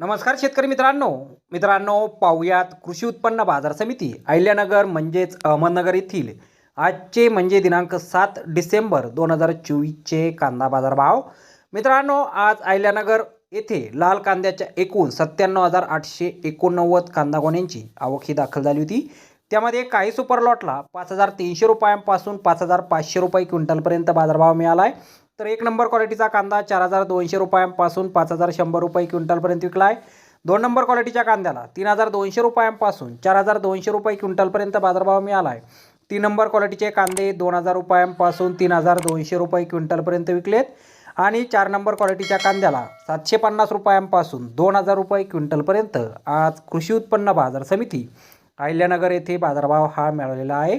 नमस्कार शेतकरी मित्रांनो. मित्रांनो पाहुयात कृषी उत्पन्न बाजार समिती अहिल्यानगर म्हणजेच अहमदनगर येथील. आजचे म्हणजे दिनांक सात डिसेंबर दोन हजार चोवीसचे कांदा बाजार भाव मित्रांनो आज अहिल्यानगर येथे लाल कांद्याच्या एकूण सत्त्याण्णव हजार आठशे एकोणनव्वद कांदा गोण्यांची आवक ही दाखल झाली होती. त्यामध्ये काही सुपर लॉटला पाच हजार तीनशे रुपयांपासून पाच हजार पाचशे रुपये क्विंटलपर्यंत बाजारभाव मिळाला आहे तर एक नंबर क्वालिटीचा कांदा चार हजार दोनशे रुपयांपासून पाच हजार शंभर रुपये क्विंटलपर्यंत विकला आहे. दोन नंबर क्वालिटीच्या कांद्याला तीन हजार दोनशे रुपयांपासून चार हजार दोनशे रुपये क्विंटलपर्यंत बाजारभाव मिळाला आहे. तीन नंबर क्वालिटीचे कांदे दोन हजार रुपयांपासून तीन हजार दोनशे रुपये क्विंटलपर्यंत विकलेत. आणि चार नंबर क्वालिटीच्या कांद्याला सातशे पन्नास रुपयांपासून दोन हजार रुपये क्विंटलपर्यंत आज कृषी उत्पन्न बाजार समिती अहिल्यानगर येथे बाजारभाव हा मिळालेला आहे.